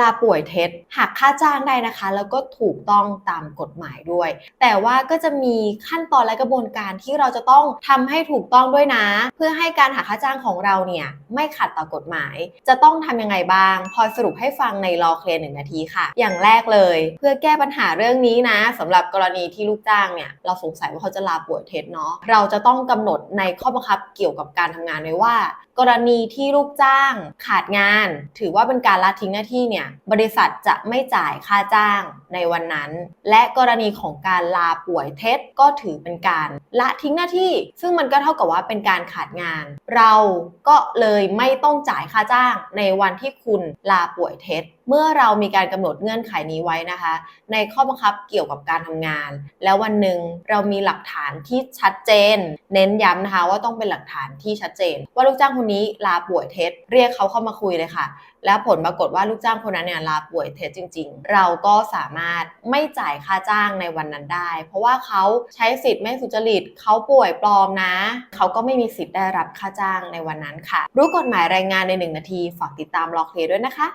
ลาป่วยเท็จหักค่าจ้างได้นะคะ แล้วก็ถูกต้องตามกฎหมายด้วย แต่ว่าก็จะมีขั้นตอนและกระบวนการที่เราจะต้องทำให้ถูกต้องด้วยนะ เพื่อให้การหักค่าจ้างของเราเนี่ยไม่ขัดต่อกฎหมาย จะต้องทำยังไงบ้าง พอสรุปให้ฟังในรอเคลียร์หนึ่งนาทีค่ะ อย่างแรกเลย เพื่อแก้ปัญหาเรื่องนี้นะสำหรับกรณีที่ลูกจ้างเนี่ยเราสงสัยว่าเขาจะลาป่วยเท็จเนาะเราจะต้องกำหนดในข้อบังคับเกี่ยวกับการทำงานไว้ว่ากรณีที่ลูกจ้างขาดงาน ถือว่าเป็นการละทิ้งหน้าที่เนี่ยบริษัทจะไม่จ่ายค่าจ้างในวันนั้น และกรณีของการลาป่วยเท็จก็ถือเป็นการละทิ้งหน้าที่ ซึ่งมันก็เท่ากับว่าเป็นการขาดงาน เราก็เลยไม่ต้องจ่ายค่าจ้างในวันที่คุณลาป่วยเท็จเมื่อเรามีการกำหนดเงื่อนไขนี้ไว้นะคะ ในข้อบังคับเกี่ยวกับการทำงาน แล้ววันหนึ่งเรามีหลักฐานที่ชัดเจน เน้นย้ำนะคะว่าต้องเป็นหลักฐานที่ชัดเจน ว่าลูกจ้างคนนี้ลาป่วยเท็จเรียกเขาเข้ามาคุยเลยค่ะ แล้วผลปรากฏว่าลูกจ้างคนนั้นเนี่ยลาป่วยเท็จจริง ๆ เราก็สามารถไม่จ่ายค่าจ้างในวันนั้นได้ เพราะว่าเขาใช้สิทธิ์ไม่สุจริตเขาป่วยปลอมนะ เขาก็ไม่มีสิทธิ์ได้รับค่าจ้างในวันนั้นค่ะ รู้กฎหมายแรงงานในหนึ่งนาที ฝากติดตามล็อกเคลียร์ด้วยนะคะ